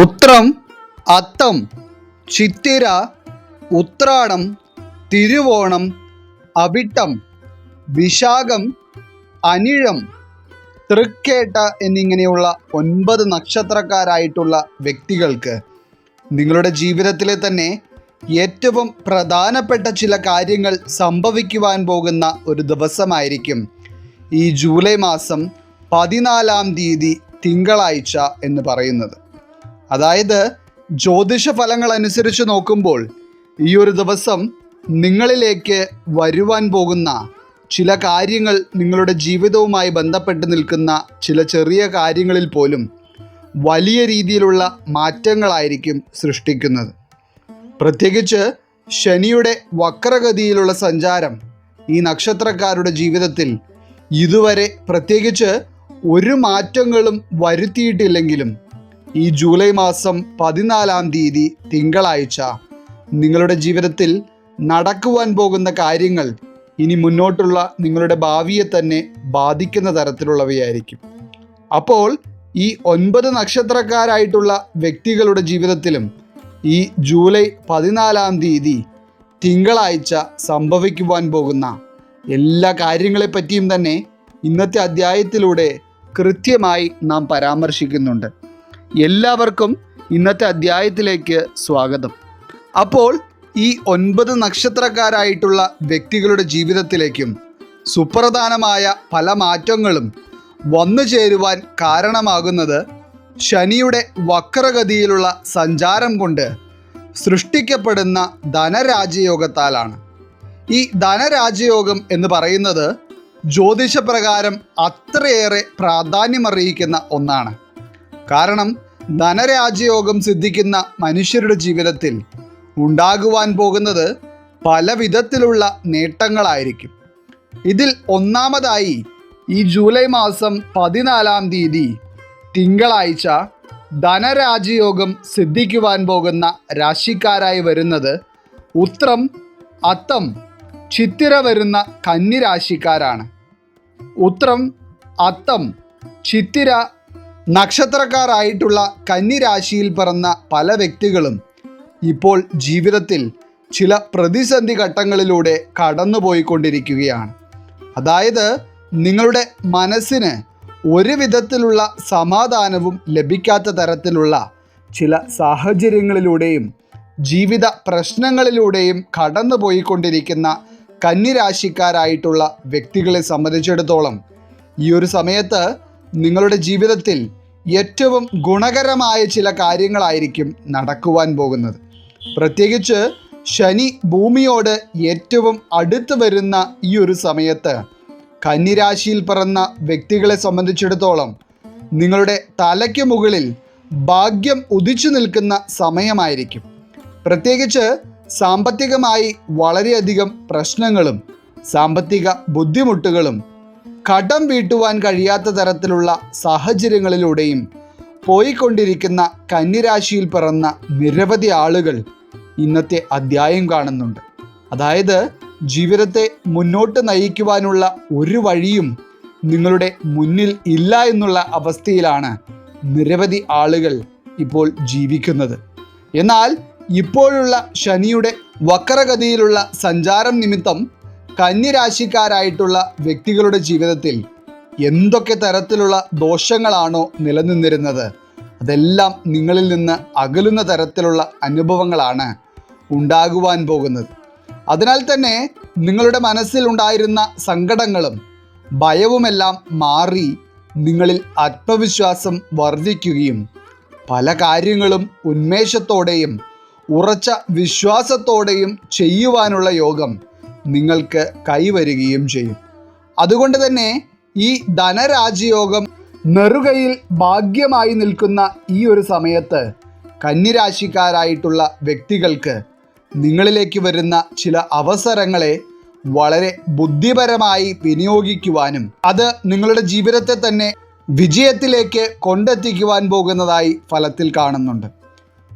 ഉത്രം അത്തം ചിത്തിര ഉത്രാടം തിരുവോണം അവിട്ടം വിശാഖം അനിഴം തൃക്കേട്ട എന്നിങ്ങനെയുള്ള ഒൻപത് നക്ഷത്രക്കാരായിട്ടുള്ള വ്യക്തികൾക്ക് നിങ്ങളുടെ ജീവിതത്തിലെ തന്നെ ഏറ്റവും പ്രധാനപ്പെട്ട ചില കാര്യങ്ങൾ സംഭവിക്കുവാൻ പോകുന്ന ഒരു ദിവസമായിരിക്കും ഈ ജൂലൈ മാസം പതിനാലാം തീയതി തിങ്കളാഴ്ച എന്ന് പറയുന്നത്. അതായത് ജ്യോതിഷ ഫലങ്ങൾ അനുസരിച്ച് നോക്കുമ്പോൾ ഈ ഒരു ദിവസം നിങ്ങളിലേക്ക് വരുവാൻ പോകുന്ന ചില കാര്യങ്ങൾ നിങ്ങളുടെ ജീവിതവുമായി ബന്ധപ്പെട്ട് നിൽക്കുന്ന ചില ചെറിയ കാര്യങ്ങളിൽ പോലും വലിയ രീതിയിലുള്ള മാറ്റങ്ങളായിരിക്കും സൃഷ്ടിക്കുന്നത്. പ്രത്യേകിച്ച് ശനിയുടെ വക്രഗതിയിലുള്ള സഞ്ചാരം ഈ നക്ഷത്രക്കാരുടെ ജീവിതത്തിൽ ഇതുവരെ പ്രത്യേകിച്ച് ഒരു മാറ്റങ്ങളും വരുത്തിയിട്ടില്ലെങ്കിലും ഈ ജൂലൈ മാസം പതിനാലാം തീയതി തിങ്കളാഴ്ച നിങ്ങളുടെ ജീവിതത്തിൽ നടക്കുവാൻ പോകുന്ന കാര്യങ്ങൾ ഇനി മുന്നോട്ടുള്ള നിങ്ങളുടെ ഭാവിയെ തന്നെ ബാധിക്കുന്ന തരത്തിലുള്ളവയായിരിക്കും. അപ്പോൾ ഈ ഒൻപത് നക്ഷത്രക്കാരായിട്ടുള്ള വ്യക്തികളുടെ ജീവിതത്തിലും ഈ ജൂലൈ പതിനാലാം തീയതി തിങ്കളാഴ്ച സംഭവിക്കുവാൻ പോകുന്ന എല്ലാ കാര്യങ്ങളെപ്പറ്റിയും തന്നെ ഇന്നത്തെ അധ്യായത്തിലൂടെ കൃത്യമായി നാം പരാമർശിക്കുന്നുണ്ട്. എല്ലാവർക്കും ഇന്നത്തെ അധ്യായത്തിലേക്ക് സ്വാഗതം. അപ്പോൾ ഈ ഒൻപത് നക്ഷത്രക്കാരായിട്ടുള്ള വ്യക്തികളുടെ ജീവിതത്തിലേക്കും സുപ്രധാനമായ പല മാറ്റങ്ങളും വന്നു ചേരുവാൻ കാരണമാകുന്നത് ശനിയുടെ വക്രഗതിയിലുള്ള സഞ്ചാരം കൊണ്ട് സൃഷ്ടിക്കപ്പെടുന്ന ധനരാജയോഗത്താലാണ്. ഈ ധനരാജയോഗം എന്ന് പറയുന്നത് ജ്യോതിഷപ്രകാരം അത്രയേറെ പ്രാധാന്യമറിയിക്കുന്ന ഒന്നാണ്. കാരണം ധനരാജയോഗം സിദ്ധിക്കുന്ന മനുഷ്യരുടെ ജീവിതത്തിൽ ഉണ്ടാകുവാൻ പോകുന്നത് പല വിധത്തിലുള്ള നേട്ടങ്ങളായിരിക്കും. ഇതിൽ ഒന്നാമതായി ഈ ജൂലൈ മാസം പതിനാലാം തീയതി തിങ്കളാഴ്ച ധനരാജയോഗം സിദ്ധിക്കുവാൻ പോകുന്ന രാശിക്കാരായി വരുന്നത് ഉത്രം അത്തം ചിത്തിര വരുന്ന കന്നിരാശിക്കാരാണ് ഉത്രം അത്തം ചിത്തിര നക്ഷത്രക്കാരായിട്ടുള്ള കന്നി രാശിയിൽ പിറന്ന പല വ്യക്തികളും ഇപ്പോൾ ജീവിതത്തിൽ ചില പ്രതിസന്ധി ഘട്ടങ്ങളിലൂടെ കടന്നുപോയിക്കൊണ്ടിരിക്കുകയാണ്. അതായത് നിങ്ങളുടെ മനസ്സിന് ഒരു വിധത്തിലുള്ള സമാധാനവും ലഭിക്കാത്ത തരത്തിലുള്ള ചില സാഹചര്യങ്ങളിലൂടെയും ജീവിത പ്രശ്നങ്ങളിലൂടെയും കടന്നുപോയിക്കൊണ്ടിരിക്കുന്ന കന്നിരാശിക്കാരായിട്ടുള്ള വ്യക്തികളെ സംബന്ധിച്ചിടത്തോളം ഈ ഒരു സമയത്ത് നിങ്ങളുടെ ജീവിതത്തിൽ ഏറ്റവും ഗുണകരമായ ചില കാര്യങ്ങളായിരിക്കും നടക്കുവാൻ പോകുന്നത്. പ്രത്യേകിച്ച് ശനി ഭൂമിയോട് ഏറ്റവും അടുത്ത് വരുന്ന ഈ ഒരു സമയത്ത് കന്നിരാശിയിൽ പിറന്ന വ്യക്തികളെ സംബന്ധിച്ചിടത്തോളം നിങ്ങളുടെ തലയ്ക്ക് മുകളിൽ ഭാഗ്യം ഉദിച്ചു നിൽക്കുന്ന സമയമായിരിക്കും. പ്രത്യേകിച്ച് സാമ്പത്തികമായി വളരെയധികം പ്രശ്നങ്ങളും സാമ്പത്തിക ബുദ്ധിമുട്ടുകളും കടം വീട്ടുവാൻ കഴിയാത്ത തരത്തിലുള്ള സാഹചര്യങ്ങളിലൂടെയും പോയിക്കൊണ്ടിരിക്കുന്ന കന്നിരാശിയിൽ പിറന്ന നിരവധി ആളുകൾ ഇന്നത്തെ അധ്യായം കാണുന്നുണ്ട്. അതായത് ജീവിതത്തെ മുന്നോട്ട് നയിക്കുവാനുള്ള ഒരു വഴിയും നിങ്ങളുടെ മുന്നിൽ ഇല്ല എന്നുള്ള അവസ്ഥയിലാണ് നിരവധി ആളുകൾ ഇപ്പോൾ ജീവിക്കുന്നത്. എന്നാൽ ഇപ്പോഴുള്ള ശനിയുടെ വക്രഗതിയിലുള്ള സഞ്ചാരം നിമിത്തം കന്യരാശിക്കാരായിട്ടുള്ള വ്യക്തികളുടെ ജീവിതത്തിൽ എന്തൊക്കെ തരത്തിലുള്ള ദോഷങ്ങളാണോ നിലനിന്നിരുന്നത്? അതെല്ലാം നിങ്ങളിൽ നിന്ന് അകലുന്ന തരത്തിലുള്ള അനുഭവങ്ങളാണ് ഉണ്ടാകുവാൻ പോകുന്നത്. അതിനാൽ തന്നെ നിങ്ങളുടെ മനസ്സിൽ ഉണ്ടായിരുന്ന സങ്കടങ്ങളും ഭയവുമെല്ലാം മാറി നിങ്ങളിൽ ആത്മവിശ്വാസം വർദ്ധിക്കുകയും പല കാര്യങ്ങളും ഉന്മേഷത്തോടെയും ഉറച്ച വിശ്വാസത്തോടെയും ചെയ്യുവാനുള്ള യോഗം നിങ്ങൾക്ക് കൈവരികയും ചെയ്യും. അതുകൊണ്ട് തന്നെ ഈ ധനരാജയോഗം നെറുകയിൽ ഭാഗ്യമായി നിൽക്കുന്ന ഈ ഒരു സമയത്ത് കന്നിരാശിക്കാരായിട്ടുള്ള വ്യക്തികൾക്ക് നിങ്ങളിലേക്ക് വരുന്ന ചില അവസരങ്ങളെ വളരെ ബുദ്ധിപരമായി വിനിയോഗിക്കുവാനും അത് നിങ്ങളുടെ ജീവിതത്തെ തന്നെ വിജയത്തിലേക്ക് കൊണ്ടെത്തിക്കുവാൻ പോകുന്നതായി ഫലത്തിൽ കാണുന്നുണ്ട്.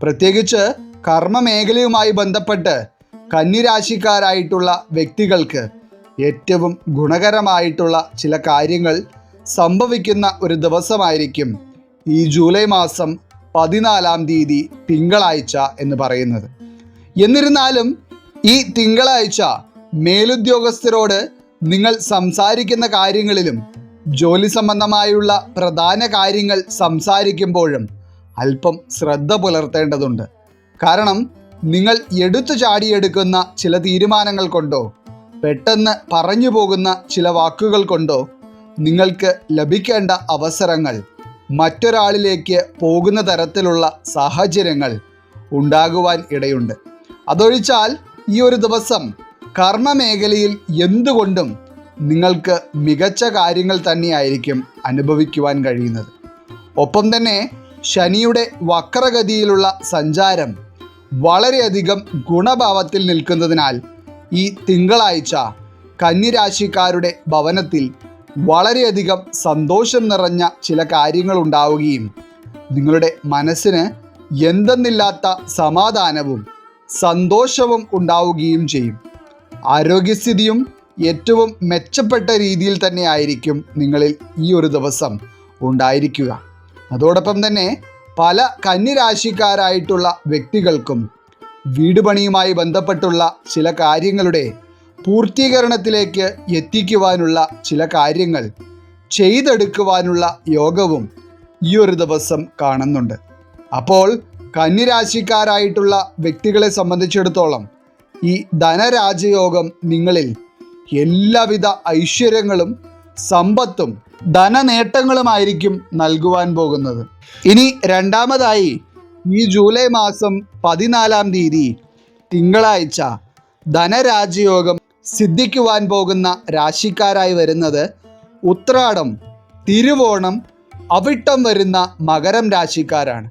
പ്രത്യേകിച്ച് കർമ്മമേഖലയുമായി ബന്ധപ്പെട്ട് കന്നിരാശിക്കാരായിട്ടുള്ള വ്യക്തികൾക്ക് ഏറ്റവും ഗുണകരമായിട്ടുള്ള ചില കാര്യങ്ങൾ സംഭവിക്കുന്ന ഒരു ദിവസമായിരിക്കും ഈ ജൂലൈ മാസം പതിനാലാം തീയതി തിങ്കളാഴ്ച എന്ന് പറയുന്നത്. എന്നിരുന്നാലും ഈ തിങ്കളാഴ്ച മേലുദ്യോഗസ്ഥരോട് നിങ്ങൾ സംസാരിക്കുന്ന കാര്യങ്ങളിലും ജോലി സംബന്ധമായുള്ള പ്രധാന കാര്യങ്ങൾ സംസാരിക്കുമ്പോഴും അല്പം ശ്രദ്ധ പുലർത്തേണ്ടതുണ്ട്. കാരണം നിങ്ങൾ എടുത്തു ചാടിയെടുക്കുന്ന ചില തീരുമാനങ്ങൾ കൊണ്ടോ പെട്ടെന്ന് പറഞ്ഞു പോകുന്ന ചില വാക്കുകൾ കൊണ്ടോ നിങ്ങൾക്ക് ലഭിക്കേണ്ട അവസരങ്ങൾ മറ്റൊരാളിലേക്ക് പോകുന്ന തരത്തിലുള്ള സാഹചര്യങ്ങൾ ഉണ്ടാകുവാൻ ഇടയുണ്ട്. അതൊഴിച്ചാൽ ഈ ഒരു ദിവസം കർമ്മ മേഖലയിൽ എന്തുകൊണ്ടും നിങ്ങൾക്ക് മികച്ച കാര്യങ്ങൾ തന്നെയായിരിക്കും അനുഭവിക്കുവാൻ കഴിയുന്നത്. ഒപ്പം തന്നെ ശനിയുടെ വക്രഗതിയിലുള്ള സഞ്ചാരം വളരെയധികം ഗുണഭാവത്തിൽ നിൽക്കുന്നതിനാൽ ഈ തിങ്കളാഴ്ച കന്നിരാശിക്കാരുടെ ഭവനത്തിൽ വളരെയധികം സന്തോഷം നിറഞ്ഞ ചില കാര്യങ്ങൾ ഉണ്ടാവുകയും നിങ്ങളുടെ മനസ്സിന് എന്തെന്നില്ലാത്ത സമാധാനവും സന്തോഷവും ഉണ്ടാവുകയും ചെയ്യും. ആരോഗ്യസ്ഥിതിയും ഏറ്റവും മെച്ചപ്പെട്ട രീതിയിൽ തന്നെ ആയിരിക്കും നിങ്ങളിൽ ഈ ഒരു ദിവസം ഉണ്ടായിരിക്കുക. അതോടൊപ്പം തന്നെ പല കന്നിരാശിക്കാരായിട്ടുള്ള വ്യക്തികൾക്കും വീട് പണിയുമായി ബന്ധപ്പെട്ടുള്ള ചില കാര്യങ്ങളുടെ പൂർത്തീകരണത്തിലേക്ക് എത്തിക്കുവാനുള്ള ചില കാര്യങ്ങൾ ചെയ്തെടുക്കുവാനുള്ള യോഗവും ഈ ഒരു ദിവസം കാണുന്നുണ്ട്. അപ്പോൾ കന്നിരാശിക്കാരായിട്ടുള്ള വ്യക്തികളെ സംബന്ധിച്ചിടത്തോളം ഈ ധനരാജയോഗം നിങ്ങളിൽ എല്ലാവിധ ഐശ്വര്യങ്ങളും സമ്പത്തും ധനനേട്ടങ്ങളുമായിരിക്കും നൽകുവാൻ പോകുന്നത്. ഇനി രണ്ടാമതായി ഈ ജൂലൈ മാസം പതിനാലാം തീയതി തിങ്കളാഴ്ച ധനരാജയോഗം സിദ്ധിക്കുവാൻ പോകുന്ന രാശിക്കാരായി വരുന്നത് ഉത്രാടം തിരുവോണം അവിട്ടം വരുന്ന മകരം രാശിക്കാരാണ്.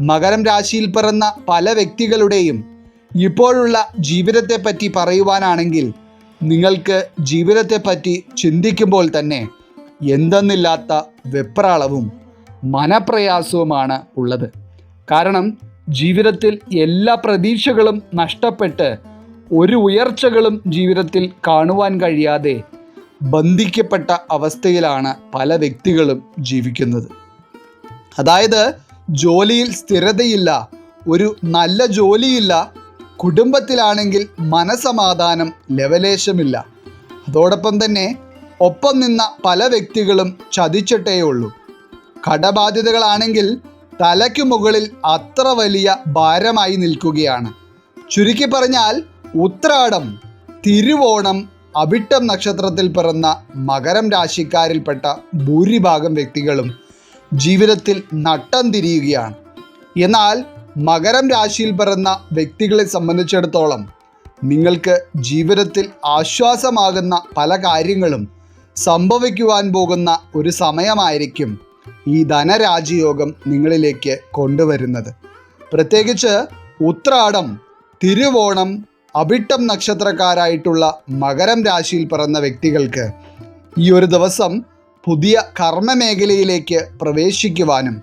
മകരം രാശിയിൽ പിറന്ന പല വ്യക്തികളുടെയും ഇപ്പോഴുള്ള ജീവിതത്തെപ്പറ്റി പറയുവാനാണെങ്കിൽ നിങ്ങൾക്ക് ജീവിതത്തെപ്പറ്റി ചിന്തിക്കുമ്പോൾ തന്നെ എന്തെന്നില്ലാത്ത വെപ്രാളവും മനപ്രയാസവുമാണ് ഉള്ളത്. കാരണം ജീവിതത്തിൽ എല്ലാ പ്രതീക്ഷകളും നഷ്ടപ്പെട്ട് ഒരു ഉയർച്ചകളും ജീവിതത്തിൽ കാണുവാൻ കഴിയാതെ ബന്ധിക്കപ്പെട്ട അവസ്ഥയിലാണ് പല വ്യക്തികളും ജീവിക്കുന്നത്. അതായത് ജോലിയിൽ സ്ഥിരതയില്ല ഒരു നല്ല ജോലിയില്ല കുടുംബത്തിലാണെങ്കിൽ മനസമാധാനം ലവലേശമില്ല. അതോടൊപ്പം തന്നെ ഒപ്പം നിന്ന പല വ്യക്തികളും ചതിച്ചിട്ടേ ഉള്ളൂ കടബാധ്യതകളാണെങ്കിൽ തലയ്ക്ക് മുകളിൽ അത്ര വലിയ ഭാരമായി നിൽക്കുകയാണ്. ചുരുക്കി പറഞ്ഞാൽ ഉത്രാടം തിരുവോണം അവിട്ടം നക്ഷത്രത്തിൽ പിറന്ന മകരം രാശിക്കാരിൽപ്പെട്ട ഭൂരിഭാഗം വ്യക്തികളും ജീവിതത്തിൽ നട്ടം തിരിയുകയാണ്. എന്നാൽ മകരം രാശിയിൽ പിറന്ന വ്യക്തികളെ സംബന്ധിച്ചിടത്തോളം നിങ്ങൾക്ക് ജീവിതത്തിൽ ആശ്വാസമാകുന്ന പല കാര്യങ്ങളും സംഭവിക്കുവാൻ പോകുന്ന ഒരു സമയമായിരിക്കും ഈ ധനരാജയോഗം നിങ്ങളിലേക്ക് കൊണ്ടുവരുന്നത്. പ്രത്യേകിച്ച് ഉത്രാടം തിരുവോണം അവിട്ടം നക്ഷത്രക്കാരായിട്ടുള്ള മകരം രാശിയിൽ പിറന്ന വ്യക്തികൾക്ക് ഈ ഒരു ദിവസം പുതിയ കർമ്മ മേഖലയിലേക്ക് പ്രവേശിക്കുവാനും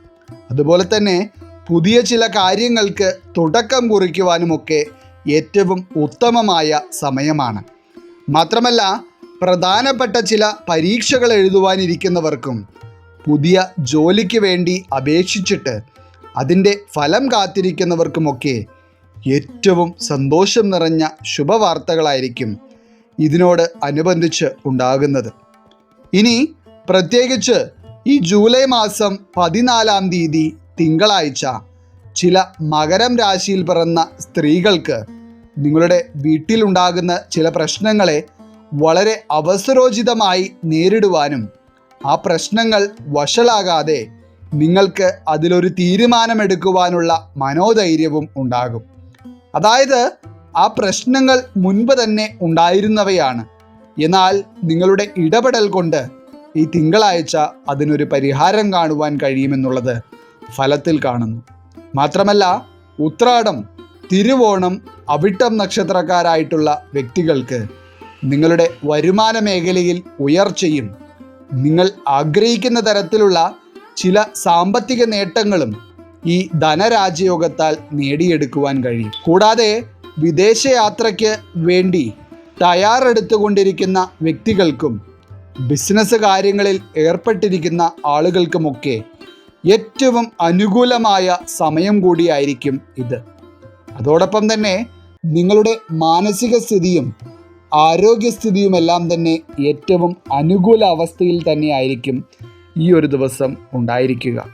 അതുപോലെ തന്നെ പുതിയ ചില കാര്യങ്ങൾക്ക് തുടക്കം കുറിക്കുവാനുമൊക്കെ ഏറ്റവും ഉത്തമമായ സമയമാണ്. മാത്രമല്ല പ്രധാനപ്പെട്ട ചില പരീക്ഷകൾ എഴുതുവാനിരിക്കുന്നവർക്കും പുതിയ ജോലിക്ക് വേണ്ടി അപേക്ഷിച്ചിട്ട് അതിന്റെ ഫലം കാത്തിരിക്കുന്നവർക്കുമൊക്കെ ഏറ്റവും സന്തോഷം നിറഞ്ഞ ശുഭവാർത്തകളായിരിക്കും ഇതിനോട് അനുബന്ധിച്ച് ഉണ്ടാകുന്നത്. ഇനി പ്രത്യേകിച്ച് ഈ ജൂലൈ മാസം പതിനാലാം തീയതി തിങ്കളാഴ്ച ചില മകരം രാശിയിൽ പിറന്ന സ്ത്രീകൾക്ക് നിങ്ങളുടെ വീട്ടിലുണ്ടാകുന്ന ചില പ്രശ്നങ്ങളെ വളരെ അവസരോചിതമായി നേരിടുവാനും ആ പ്രശ്നങ്ങൾ വഷളാകാതെ നിങ്ങൾക്ക് അതിലൊരു തീരുമാനമെടുക്കുവാനുള്ള മനോധൈര്യവും ഉണ്ടാകും. അതായത് ആ പ്രശ്നങ്ങൾ മുൻപ് തന്നെ ഉണ്ടായിരുന്നവയാണ്. എന്നാൽ നിങ്ങളുടെ ഇടപെടൽ കൊണ്ട് ഈ തിങ്കളാഴ്ച അതിനൊരു പരിഹാരം കാണുവാൻ കഴിയുമെന്നുള്ളത് ഫലത്തിൽ കാണുന്നു. മാത്രമല്ല ഉത്രാടം തിരുവോണം അവിട്ടം നക്ഷത്രക്കാരായിട്ടുള്ള വ്യക്തികൾക്ക് നിങ്ങളുടെ വരുമാന മേഖലയിൽ ഉയർച്ചയും നിങ്ങൾ ആഗ്രഹിക്കുന്ന തരത്തിലുള്ള ചില സാമ്പത്തിക നേട്ടങ്ങളും ഈ ധനരാജയോഗത്താൽ നേടിയെടുക്കുവാൻ കഴിയും. കൂടാതെ വിദേശയാത്രയ്ക്ക് വേണ്ടി തയ്യാറെടുത്തുകൊണ്ടിരിക്കുന്ന വ്യക്തികൾക്കും ബിസിനസ് കാര്യങ്ങളിൽ ഏർപ്പെട്ടിരിക്കുന്ന ആളുകൾക്കുമൊക്കെ ഏറ്റവും അനുകൂലമായ സമയം കൂടിയായിരിക്കും ഇത്. അതോടൊപ്പം തന്നെ നിങ്ങളുടെ മാനസിക സ്ഥിതിയും ആരോഗ്യസ്ഥിതിയുമെല്ലാം തന്നെ ഏറ്റവും അനുകൂല അവസ്ഥയിൽ തന്നെയായിരിക്കും ഈ ഒരു ദിവസം ഉണ്ടായിരിക്കുക.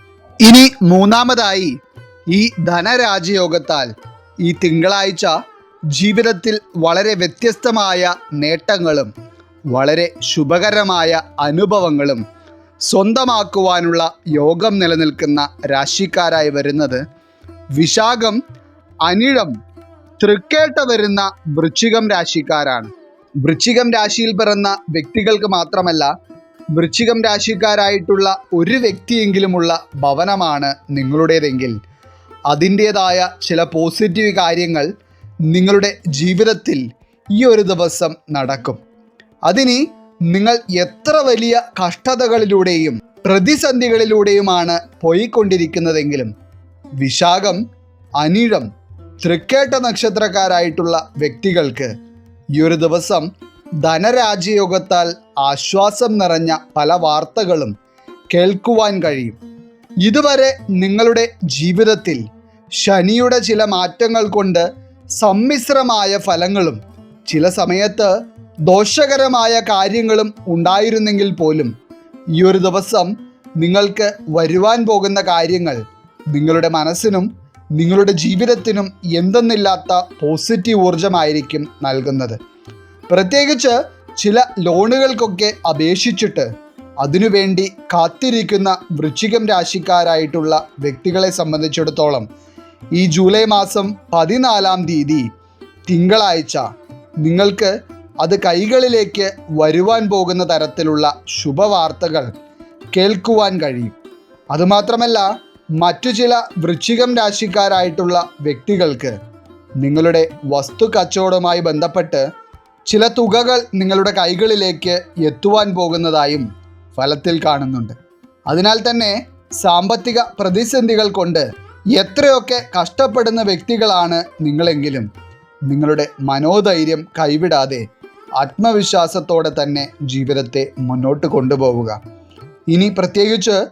ഇനി മൂന്നാമതായി ഈ ധനരാജയോഗത്താൽ ഈ തിങ്കളാഴ്ച ജീവിതത്തിൽ വളരെ വ്യത്യസ്തമായ നേട്ടങ്ങളും വളരെ ശുഭകരമായ അനുഭവങ്ങളും സ്വന്തമാക്കുവാനുള്ള യോഗം നിലനിൽക്കുന്ന രാശിക്കാരായി വരുന്നത് വിശാഖം അനിഴം തൃക്കേട്ട വരുന്ന വൃശ്ചികം രാശിക്കാരാണ്. വൃശ്ചികം രാശിയിൽ പിറന്ന വ്യക്തികൾക്ക് മാത്രമല്ല വൃശ്ചികം രാശിക്കാരായിട്ടുള്ള ഒരു വ്യക്തിയെങ്കിലുമുള്ള ഭവനമാണ് നിങ്ങളുടേതെങ്കിൽ. അതിന്റേതായ ചില പോസിറ്റീവ് കാര്യങ്ങൾ നിങ്ങളുടെ ജീവിതത്തിൽ ഈ ഒരു ദിവസം നടക്കും. അതിന് നിങ്ങൾ എത്ര വലിയ കഷ്ടതകളിലൂടെയും പ്രതിസന്ധികളിലൂടെയുമാണ് പോയിക്കൊണ്ടിരിക്കുന്നതെങ്കിലും വിശാഖം അനിഴം തൃക്കേട്ട നക്ഷത്രക്കാരായിട്ടുള്ള വ്യക്തികൾക്ക് ഈ ഒരു ദിവസം ധനരാജയോഗത്താൽ ആശ്വാസം നിറഞ്ഞ പല വാർത്തകളും കേൾക്കുവാൻ കഴിയും. ഇതുവരെ നിങ്ങളുടെ ജീവിതത്തിൽ ശനിയുടെ ചില മാറ്റങ്ങൾ കൊണ്ട് സമ്മിശ്രമായ ഫലങ്ങളും ചില സമയത്ത് ദോഷകരമായ കാര്യങ്ങളും ഉണ്ടായിരുന്നെങ്കിൽ പോലും ഈ ഒരു ദിവസം നിങ്ങൾക്ക് വരുവാൻ പോകുന്ന കാര്യങ്ങൾ നിങ്ങളുടെ മനസ്സിനും നിങ്ങളുടെ ജീവിതത്തിനും എന്തെന്നില്ലാത്ത പോസിറ്റീവ് ഊർജമായിരിക്കും നൽകുന്നത്. പ്രത്യേകിച്ച് ചില ലോണുകൾക്കൊക്കെ അപേക്ഷിച്ചിട്ട് അതിനുവേണ്ടി കാത്തിരിക്കുന്ന വൃശ്ചികം രാശിക്കാരായിട്ടുള്ള വ്യക്തികളെ സംബന്ധിച്ചിടത്തോളം ഈ ജൂലൈ മാസം പതിനാലാം തീയതി തിങ്കളാഴ്ച നിങ്ങൾക്ക് അത് കൈകളിലേക്ക് വരുവാൻ പോകുന്ന തരത്തിലുള്ള ശുഭവാർത്തകൾ കേൾക്കുവാൻ കഴിയും. അതുമാത്രമല്ല മറ്റു ചില വൃശ്ചികം രാശിക്കാരായിട്ടുള്ള വ്യക്തികൾക്ക് നിങ്ങളുടെ വസ്തു കച്ചവടവുമായി ബന്ധപ്പെട്ട് ചില തുകകൾ നിങ്ങളുടെ കൈകളിലേക്ക് എത്തുവാൻ പോകുന്നതായും ഫലത്തിൽ കാണുന്നുണ്ട്. അതിനാൽ തന്നെ സാമ്പത്തിക പ്രതിസന്ധികൾ കൊണ്ട് എത്രയൊക്കെ കഷ്ടപ്പെടുന്ന വ്യക്തികളാണ് നിങ്ങളെങ്കിലും നിങ്ങളുടെ മനോധൈര്യം കൈവിടാതെ ആത്മവിശ്വാസത്തോടെ തന്നെ ജീവിതത്തെ മുന്നോട്ട് കൊണ്ടുപോവുക. ഇനി പ്രത്യേകിച്ച്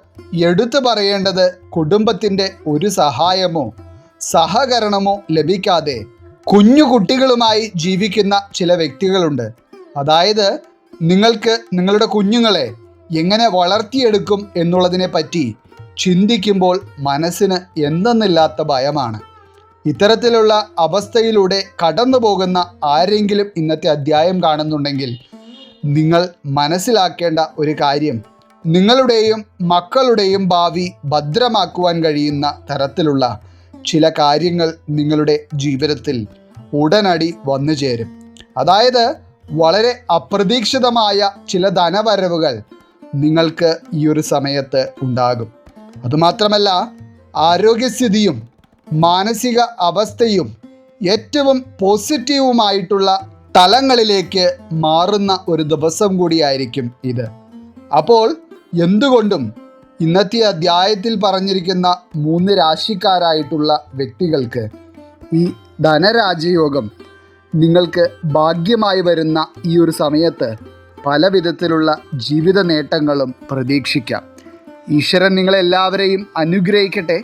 എടുത്തു പറയേണ്ടത് കുടുംബത്തിന്റെ ഒരു സഹായമോ സഹകരണമോ ലഭിക്കാതെ കുഞ്ഞു കുട്ടികളുമായി ജീവിക്കുന്ന ചില വ്യക്തികളുണ്ട്. അതായത് നിങ്ങൾക്ക് നിങ്ങളുടെ കുഞ്ഞുങ്ങളെ എങ്ങനെ വളർത്തിയെടുക്കും എന്നുള്ളതിനെ പറ്റി ചിന്തിക്കുമ്പോൾ മനസ്സിന് എന്തെന്നില്ലാത്ത ഭയമാണ്. ഇത്തരത്തിലുള്ള അവസ്ഥയിലൂടെ കടന്നു പോകുന്ന ആരെങ്കിലും ഇന്നത്തെ അധ്യായം കാണുന്നുണ്ടെങ്കിൽ നിങ്ങൾ മനസ്സിലാക്കേണ്ട ഒരു കാര്യം. നിങ്ങളുടെയും മക്കളുടെയും ഭാവി ഭദ്രമാക്കുവാൻ കഴിയുന്ന തരത്തിലുള്ള ചില കാര്യങ്ങൾ നിങ്ങളുടെ ജീവിതത്തിൽ ഉടനടി വന്നു ചേരും. അതായത് വളരെ അപ്രതീക്ഷിതമായ ചില ധനവരവുകൾ നിങ്ങൾക്ക് ഈ ഒരു സമയത്ത് ഉണ്ടാകും. അതുമാത്രമല്ല ആരോഗ്യസ്ഥിതിയും മാനസിക അവസ്ഥയും ഏറ്റവും പോസിറ്റീവുമായിട്ടുള്ള തലങ്ങളിലേക്ക് മാറുന്ന ഒരു ദിവസം കൂടിയായിരിക്കും ഇത്. അപ്പോൾ എന്തുകൊണ്ടും ഇന്നത്തെ അധ്യായത്തിൽ പറഞ്ഞിരിക്കുന്ന മൂന്ന് രാശിക്കാരായിട്ടുള്ള വ്യക്തികൾക്ക് ഈ ധനരാജയോഗം നിങ്ങൾക്ക് ഭാഗ്യമായി വരുന്ന ഈ ഒരു സമയത്ത് പല വിധത്തിലുള്ള ജീവിത നേട്ടങ്ങളും പ്രതീക്ഷിക്കാം. ഈശ്വരൻ നിങ്ങളെല്ലാവരെയും അനുഗ്രഹിക്കട്ടെ.